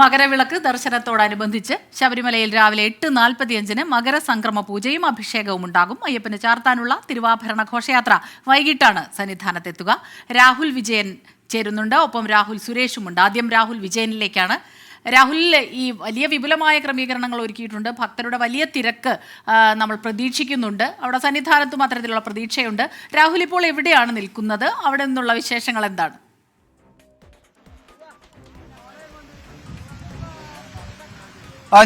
മകരവിളക്ക് ദർശനത്തോടനുബന്ധിച്ച് ശബരിമലയിൽ രാവിലെ എട്ട് നാൽപ്പത്തിയഞ്ചിന് മകരസംക്രമ പൂജയും അഭിഷേകവും ഉണ്ടാകും. അയ്യപ്പന് ചാർത്താനുള്ള തിരുവാഭരണ ഘോഷയാത്ര വൈകിട്ടാണ് സന്നിധാനത്തെത്തുക. രാഹുൽ വിജയൻ ചേരുന്നുണ്ട്. ഒപ്പം രാഹുൽ സുരേഷുമുണ്ട്. ആദ്യം രാഹുൽ വിജയനിലേക്കാണ്. രാഹുലിൽ ഈ വലിയ വിപുലമായ ക്രമീകരണങ്ങൾ ഒരുക്കിയിട്ടുണ്ട്. ഭക്തരുടെ വലിയ തിരക്ക് നമ്മൾ പ്രതീക്ഷിക്കുന്നുണ്ട്. അവിടെ സന്നിധാനത്തും അത്തരത്തിലുള്ള പ്രതീക്ഷയുണ്ട്. രാഹുൽ ഇപ്പോൾ എവിടെയാണ് നിൽക്കുന്നത്? അവിടെ നിന്നുള്ള വിശേഷങ്ങൾ എന്താണ്?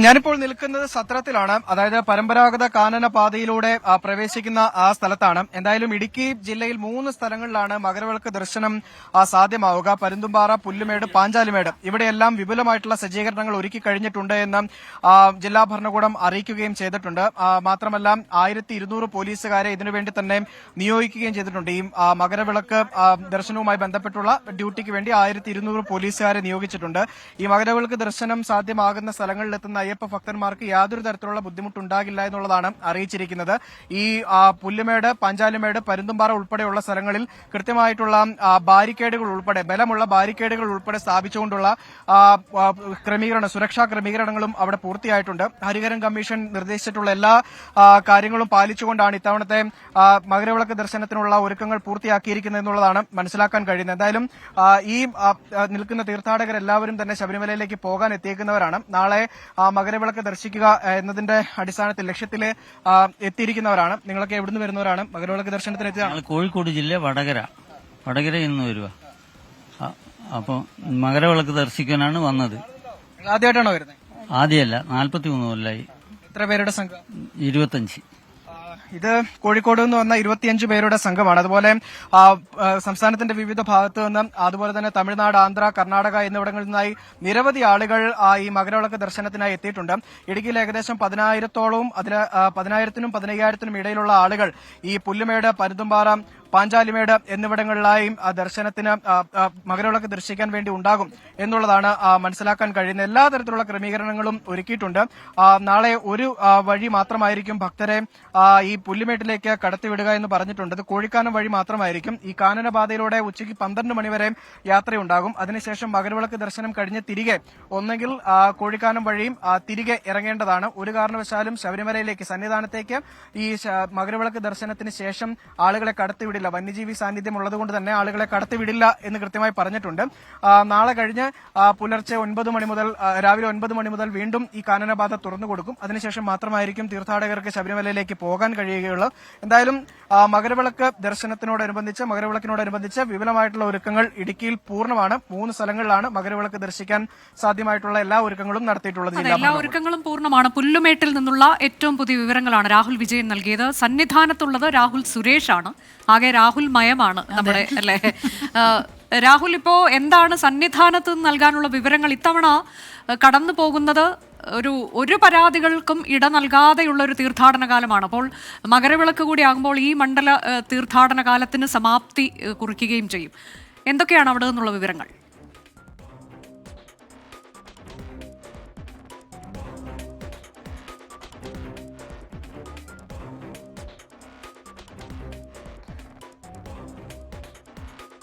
ഞാനിപ്പോൾ നിൽക്കുന്നത് സത്രത്തിലാണ്. അതായത് പരമ്പരാഗത കാനന പാതയിലൂടെ പ്രവേശിക്കുന്ന ആ സ്ഥലത്താണ്. എന്തായാലും ഇടുക്കി ജില്ലയിൽ മൂന്ന് സ്ഥലങ്ങളിലാണ് മകരവിളക്ക് ദർശനം സാധ്യമാവുക. പരുന്തുംപാറ പുല്ലുമേട് പാഞ്ചാലിമേട്. ഇവിടെയെല്ലാം വിപുലമായിട്ടുള്ള സജ്ജീകരണങ്ങൾ ഒരുക്കി കഴിഞ്ഞിട്ടുണ്ട് എന്ന് ജില്ലാ ഭരണകൂടം അറിയിക്കുകയും ചെയ്തിട്ടുണ്ട്. മാത്രമല്ല ആയിരത്തി ഇരുന്നൂറ് പോലീസുകാരെ ഇതിനുവേണ്ടി തന്നെ നിയോഗിക്കുകയും ചെയ്തിട്ടുണ്ട്. ഈ മകരവിളക്ക് ദർശനവുമായി ബന്ധപ്പെട്ടുള്ള ഡ്യൂട്ടിക്ക് വേണ്ടി ആയിരത്തി ഇരുന്നൂറ് പോലീസുകാരെ നിയോഗിച്ചിട്ടുണ്ട്. ഈ മകരവിളക്ക് ദർശനം സാധ്യമാകുന്ന സ്ഥലങ്ങളിൽ എത്തുന്ന അയ്യപ്പ ഭക്തന്മാർക്ക് യാതൊരു തരത്തിലുള്ള ബുദ്ധിമുട്ടുണ്ടാകില്ല എന്നുള്ളതാണ് അറിയിച്ചിരിക്കുന്നത്. ഈ പുല്ലുമേട് പഞ്ചാലുമേട് പരുന്തുംപാറ ഉൾപ്പെടെയുള്ള സ്ഥലങ്ങളിൽ കൃത്യമായിട്ടുള്ള ബാരിക്കേഡുകൾ ഉൾപ്പെടെ ബലമുള്ള ബാരിക്കേഡുകൾ ഉൾപ്പെടെ സ്ഥാപിച്ചുകൊണ്ടുള്ള ക്രമീകരണ സുരക്ഷാ ക്രമീകരണങ്ങളും അവിടെ പൂർത്തിയായിട്ടുണ്ട്. ഹരിഹരൻ കമ്മീഷൻ നിർദ്ദേശിച്ചിട്ടുള്ള എല്ലാ കാര്യങ്ങളും പാലിച്ചുകൊണ്ടാണ് ഇത്തവണത്തെ മകരവിളക്ക് ദർശനത്തിനുള്ള ഒരുക്കങ്ങൾ പൂർത്തിയാക്കിയിരിക്കുന്നത് എന്നുള്ളതാണ് മനസ്സിലാക്കാൻ കഴിയുന്നത്. എന്തായാലും ഈ നിൽക്കുന്ന തീർത്ഥാടകരെല്ലാവരും തന്നെ ശബരിമലയിലേക്ക് പോകാൻ എത്തിയിരിക്കുന്നവരാണ് നാളെ മകരവിളക്ക് ദർശിക്കുക എന്നതിന്റെ അടിസ്ഥാനത്തിൽ ലക്ഷ്യത്തിൽ എത്തിയിരിക്കുന്നവരാണ്. നിങ്ങളൊക്കെ എവിടുന്ന് വരുന്നവരാണ്? മകരവിളക്ക് ദർശനത്തിന് എത്തിയതാണ് കോഴിക്കോട് ജില്ല വടകര. വടകര എന്ന് വരുക അപ്പോൾ മകരവിളക്ക് ദർശിക്കാനാണ് വന്നത്. ആദ്യമായിട്ടാണോ വരുന്നത്? ആദ്യമല്ല നാൽപ്പത്തി മൂന്ന് കൊല്ലായി. എത്ര പേരുടെ സംഘം ഇരുപത്തഞ്ച്. ഇത് കോഴിക്കോട് എന്ന് വന്ന ഇരുപത്തിയഞ്ച് പേരുടെ സംഘമാണ്. അതുപോലെ സംസ്ഥാനത്തിന്റെ വിവിധ ഭാഗത്ത് നിന്ന് അതുപോലെ തന്നെ തമിഴ്നാട് ആന്ധ്ര കർണാടക എന്നിവിടങ്ങളിൽ നിന്നായി നിരവധി ആളുകൾ ഈ മകരവിളക്ക് ദർശനത്തിനായി എത്തിയിട്ടുണ്ട്. ഇടുക്കിയിൽ ഏകദേശം പതിനായിരത്തോളവും അതിന് പതിനായിരത്തിനും പതിനയ്യായിരത്തിനും ഇടയിലുള്ള ആളുകൾ ഈ പുല്ലുമേട് പരുന്തുംപാറ പാഞ്ചാലിമേട് എന്നിവിടങ്ങളിലായും ദർശനത്തിന് മകരവിളക്ക് ദർശിക്കാൻ വേണ്ടി ഉണ്ടാകും എന്നുള്ളതാണ് മനസ്സിലാക്കാൻ കഴിയുന്ന എല്ലാ തരത്തിലുള്ള ക്രമീകരണങ്ങളും ഒരുക്കിയിട്ടുണ്ട്. നാളെ ഒരു വഴി മാത്രമായിരിക്കും ഭക്തരെ ഈ പുല്ലുമേട്ടിലേക്ക് കടത്തിവിടുക എന്ന് പറഞ്ഞിട്ടുണ്ട്. അത് കോഴിക്കാനം വഴി മാത്രമായിരിക്കും. ഈ കാനനപാതയിലൂടെ ഉച്ചയ്ക്ക് പന്ത്രണ്ട് മണിവരെ യാത്രയുണ്ടാകും അതിനുശേഷം മകരവിളക്ക് ദർശനം കഴിഞ്ഞ് തിരികെ ഒന്നെങ്കിൽ കോഴിക്കാനം വഴിയും തിരികെ ഇറങ്ങേണ്ടതാണ്. ഒരു കാരണവശാലും ശബരിമലയിലേക്ക് സന്നിധാനത്തേക്ക് ഈ മകരവിളക്ക് ദർശനത്തിന് ശേഷം ആളുകളെ കടത്തിവിടില്ല. വന്യജീവി സാന്നിധ്യം ഉള്ളതുകൊണ്ട് തന്നെ ആളുകളെ കടത്തിവിടില്ല എന്ന് കൃത്യമായി പറഞ്ഞിട്ടുണ്ട്. നാളെ കഴിഞ്ഞ് പുലർച്ചെ ഒൻപത് മണി മുതൽ രാവിലെ ഒൻപത് മണി മുതൽ വീണ്ടും ഈ കാനനപാത തുറന്നു കൊടുക്കും. അതിനുശേഷം മാത്രമായിരിക്കും തീർത്ഥാടകർക്ക് ശബരിമലയിലേക്ക് പോകാൻ കഴിയുകയുള്ളൂ. എന്തായാലും മകരവിളക്ക് ദർശനത്തിനോടനുബന്ധിച്ച് മകരവിളക്കിനോടനുബന്ധിച്ച് വിപുലമായിട്ടുള്ള ഒരുക്കങ്ങൾ ഇടുക്കിയിൽ പൂർണമാണ്. മൂന്ന് സ്ഥലങ്ങളിലാണ് മകരവിളക്ക് ദർശിക്കാൻ സാധ്യമായിട്ടുള്ള എല്ലാ ഒരുക്കങ്ങളും നടത്തിയിട്ടുള്ളത് എല്ലാ ഒരുക്കങ്ങളും പൂർണമാണ്. പുല്ലുമേട്ടിൽ നിന്നുള്ള ഏറ്റവും പുതിയ വിവരങ്ങളാണ് രാഹുൽ വിജയൻ നൽകിയത്. സന്നിധാനത്തുള്ളത് രാഹുൽ സുരേഷ് ആണ് ആകെ രാഹുൽ മയമാണ് നമ്മുടെ അല്ലേ? രാഹുൽ ഇപ്പോ എന്താണ് സന്നിധാനത്ത് നൽകാനുള്ള വിവരങ്ങൾ ഇത്തവണ കടന്നു പോകുന്നത്? ഒരു ഒരു പരാതികൾക്കും ഇട നൽകാതെയുള്ള ഒരു തീർത്ഥാടന കാലമാണ് അപ്പോൾ മകരവിളക്ക് കൂടി ആകുമ്പോൾ ഈ മണ്ഡല തീർത്ഥാടന കാലത്തിന് സമാപ്തി കുറിക്കുകയും ചെയ്യും. എന്തൊക്കെയാണ് അവിടെ നിന്നുള്ള വിവരങ്ങൾ?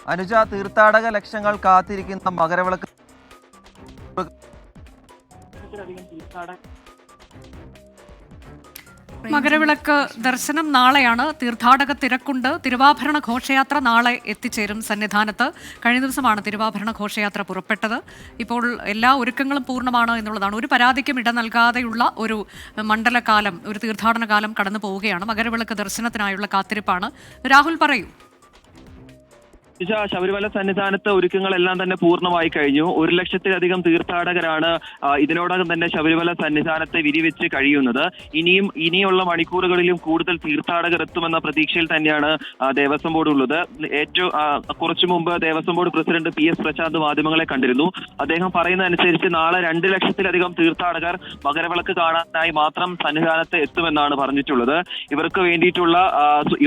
അനുജ തീർത്ഥാടക ലക്ഷങ്ങൾ കാത്തിരിക്കുന്ന മകരവിളക്ക്. മകരവിളക്ക് ദർശനം നാളെയാണ്. തീർത്ഥാടക തിരക്കുണ്ട്. തിരുവാഭരണ ഘോഷയാത്ര നാളെ എത്തിച്ചേരും സന്നിധാനത്ത്. കഴിഞ്ഞ ദിവസമാണ് തിരുവാഭരണ ഘോഷയാത്ര പുറപ്പെട്ടത്. ഇപ്പോൾ എല്ലാ ഒരുക്കങ്ങളും പൂർണമാണ് എന്നുള്ളതാണ്. ഒരു പരാതിക്കും ഇട നൽകാതെയുള്ള ഒരു മണ്ഡലകാലം ഒരു തീർത്ഥാടന കാലം കടന്നു പോവുകയാണ്. മകരവിളക്ക് ദർശനത്തിനായുള്ള കാത്തിരിപ്പാണ്. രാഹുൽ പറയൂ. ശബരിമല സന്നിധാനത്ത് ഒരുക്കങ്ങളെല്ലാം തന്നെ പൂർണമായി കഴിഞ്ഞു. ഒരു ലക്ഷത്തിലധികം തീർത്ഥാടകരാണ് ഇതിനോടകം തന്നെ ശബരിമല സന്നിധാനത്തെ വിരിവെച്ച് കഴിയുന്നത്. ഇനിയും ഇനിയുള്ള മണിക്കൂറുകളിലും കൂടുതൽ തീർത്ഥാടകർ എത്തുമെന്ന പ്രതീക്ഷയിൽ തന്നെയാണ് ദേവസ്വം ബോർഡ് ഉള്ളത്. ഏറ്റവും കുറച്ചു മുമ്പ് Devaswom board president P S Prashanth മാധ്യമങ്ങളെ കണ്ടിരുന്നു. അദ്ദേഹം പറയുന്ന അനുസരിച്ച് നാളെ രണ്ട് ലക്ഷത്തിലധികം തീർത്ഥാടകർ മകരവിളക്ക് കാണാനായി മാത്രം സന്നിധാനത്ത് എത്തുമെന്നാണ് പറഞ്ഞിട്ടുള്ളത്. ഇവർക്ക് വേണ്ടിയിട്ടുള്ള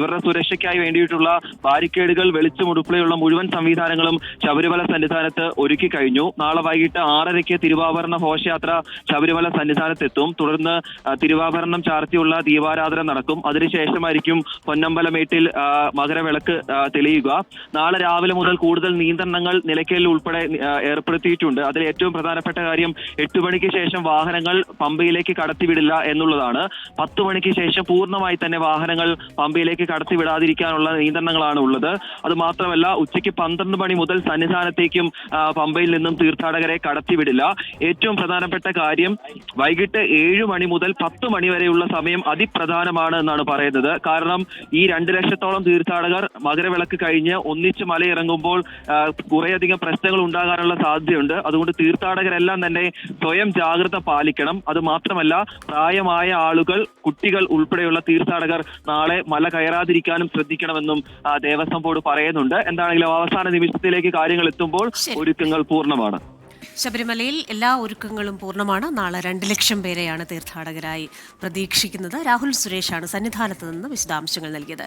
ഇവരുടെ സുരക്ഷയ്ക്കായി വേണ്ടിയിട്ടുള്ള ബാരിക്കേഡുകൾ വെളിച്ചമുടുപ്പുള്ള ഉൾപ്പെടെയുള്ള മുഴുവൻ സംവിധാനങ്ങളും ശബരിമല സന്നിധാനത്ത് ഒരുക്കി കഴിഞ്ഞു. നാളെ വൈകിട്ട് ആറരയ്ക്ക് തിരുവാഭരണ ഘോഷയാത്ര ശബരിമല സന്നിധാനത്തെത്തും. തുടർന്ന് തിരുവാഭരണം ചാർത്തിയുള്ള ദീപാരാധന നടക്കും. അതിനുശേഷമായിരിക്കും പൊന്നമ്പലമേട്ടിൽ മകരവിളക്ക് തെളിയുക. നാളെ രാവിലെ മുതൽ കൂടുതൽ നിയന്ത്രണങ്ങൾ നിലയ്ക്കലിൽ ഉൾപ്പെടെ ഏർപ്പെടുത്തിയിട്ടുണ്ട്. അതിൽ ഏറ്റവും പ്രധാനപ്പെട്ട കാര്യം എട്ട് മണിക്ക് ശേഷം വാഹനങ്ങൾ പമ്പയിലേക്ക് കടത്തിവിടില്ല എന്നുള്ളതാണ്. പത്ത് മണിക്ക് ശേഷം പൂർണമായി തന്നെ വാഹനങ്ങൾ പമ്പയിലേക്ക് കടത്തിവിടാതിരിക്കാനുള്ള നിയന്ത്രണങ്ങളാണ് ഉള്ളത്. അത് മാത്രമല്ല ഉച്ചയ്ക്ക് പന്ത്രണ്ട് മണി മുതൽ സന്നിധാനത്തേക്കും പമ്പയിൽ നിന്നും തീർത്ഥാടകരെ കടത്തിവിടില്ല. ഏറ്റവും പ്രധാനപ്പെട്ട കാര്യം വൈകിട്ട് ഏഴ് മണി മുതൽ പത്ത് മണി വരെയുള്ള സമയം അതിപ്രധാനമാണ് എന്നാണ് പറയുന്നത്. കാരണം ഈ രണ്ട് ലക്ഷത്തോളം തീർത്ഥാടകർ മകരവിളക്ക് കഴിഞ്ഞ് ഒന്നിച്ച് മലയിറങ്ങുമ്പോൾ കുറേയധികം പ്രശ്നങ്ങൾ ഉണ്ടാകാനുള്ള സാധ്യതയുണ്ട്. അതുകൊണ്ട് തീർത്ഥാടകരെല്ലാം തന്നെ സ്വയം ജാഗ്രത പാലിക്കണം. അത് മാത്രമല്ല പ്രായമായ ആളുകൾ കുട്ടികൾ ഉൾപ്പെടെയുള്ള തീർത്ഥാടകർ നാളെ മല കയറാതിരിക്കാനും ശ്രദ്ധിക്കണമെന്നും ദേവസ്വം ബോർഡ് പറയുന്നുണ്ട്. എന്താണെങ്കിലും അവസാന നിമിഷത്തിലേക്ക് കാര്യങ്ങൾ എത്തുമ്പോൾ ഒരുക്കങ്ങൾ പൂർണമാണ്. ശബരിമലയിൽ എല്ലാ ഒരുക്കങ്ങളും പൂർണമാണ്. നാളെ രണ്ട് ലക്ഷം പേരെയാണ് തീർത്ഥാടകരായി പ്രതീക്ഷിക്കുന്നത്. രാഹുൽ സുരേഷാണ് സന്നിധാനത്ത് നിന്ന് വിശദാംശങ്ങൾ നൽകിയത്.